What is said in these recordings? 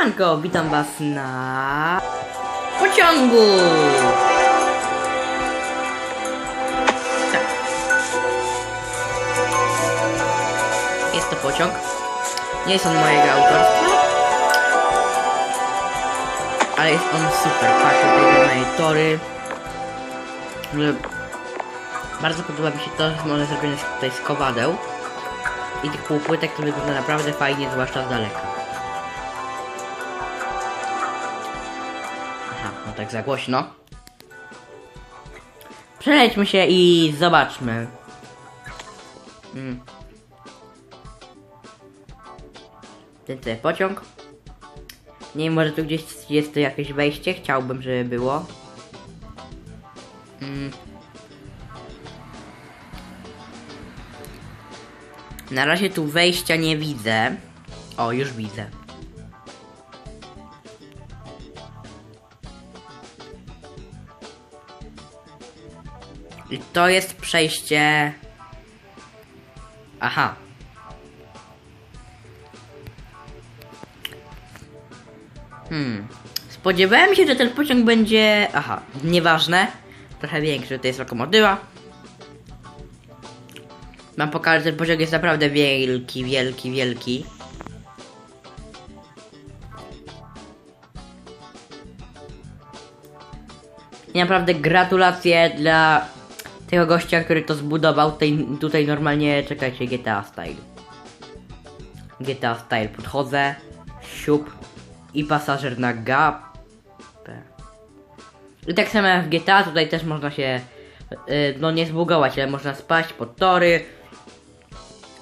Siemanko, witam was na pociągu! Tak. Jest to pociąg. Nie jest on mojego autorstwa. Ale jest on super. Patrzę tutaj na tory. Bardzo podoba mi się to, że one zrobione tutaj z kowadeł. I tych półpłytek to wygląda naprawdę fajnie, zwłaszcza z daleka. Tak za głośno. Przelećmy się i zobaczmy. Mm. Tutaj pociąg. Nie wiem, może tu gdzieś jest to jakieś wejście. Chciałbym, żeby było. Mm. Na razie tu wejścia nie widzę. O, już widzę. I to jest przejście. Aha. Hmm. Spodziewałem się, że ten pociąg będzie. Aha, nieważne. Trochę większy, to jest lokomotywa. Mam pokazać, że ten pociąg jest naprawdę wielki, wielki, wielki. I naprawdę gratulacje dla tego gościa, który to zbudował. Tutaj, tutaj normalnie, czekajcie, GTA Style. GTA Style, podchodzę, siup i pasażer na gapę. I tak samo jak w GTA, tutaj też można się, y, no nie zbugować, ale można spaść pod tory,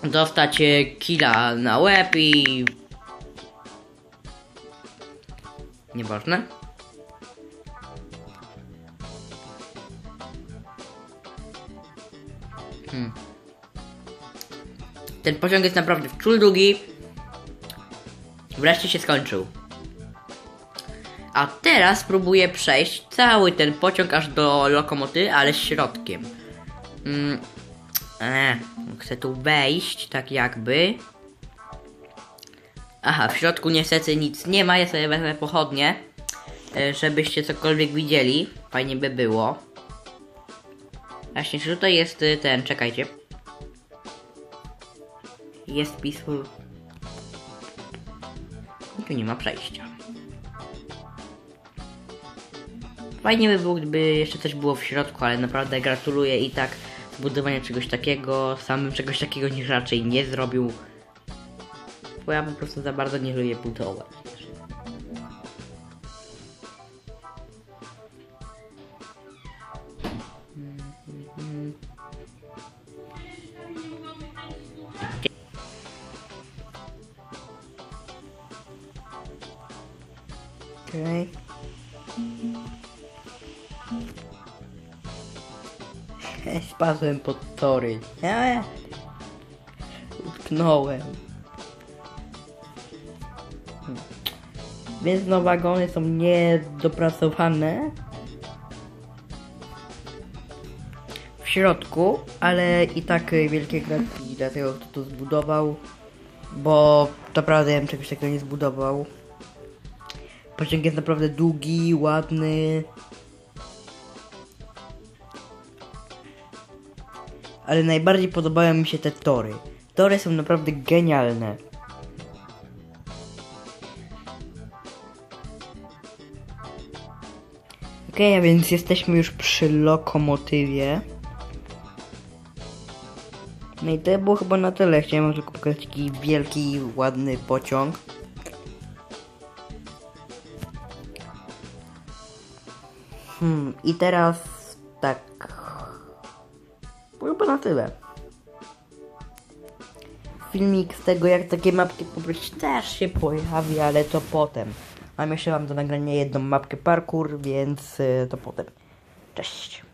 dostać y, killa na łeb i... Nieważne. Hmm. Ten pociąg jest naprawdę wczul długi. Wreszcie się skończył. A teraz spróbuję przejść cały ten pociąg aż do lokomoty, ale środkiem. Mm. Chcę tu wejść, tak jakby. Aha, w środku niestety nic nie ma, ja sobie wezmę pochodnie, e, żebyście cokolwiek widzieli. Fajnie by było. Właśnie, czy tutaj jest y, ten, czekajcie. Jest peaceful. I tu nie ma przejścia. Fajnie by było, gdyby jeszcze coś było w środku, ale naprawdę gratuluję i tak zbudowania czegoś takiego. Samym czegoś takiego niż raczej nie zrobił. Bo ja po prostu za bardzo nie lubię budować. Okej. Spadłem pod tory. Nie. Utknąłem. Więc no wagony są niedopracowane. W środku, ale i tak y, wielkie gratki dla tego, kto to zbudował. Bo naprawdę ja bym czegoś takiego nie zbudował. Pociąg jest naprawdę długi, ładny. Ale najbardziej podobają mi się te tory. Tory są naprawdę genialne. Okej, a więc jesteśmy już przy lokomotywie. No i to było chyba na tyle. Chciałem tylko pokazać taki wielki, ładny pociąg. Hmm, i teraz tak. Chyba na tyle. Filmik z tego, jak takie mapki pobrać też się pojawi, ale to potem. Mam jeszcze wam do nagrania jedną mapkę parkour, więc y, to potem. Cześć.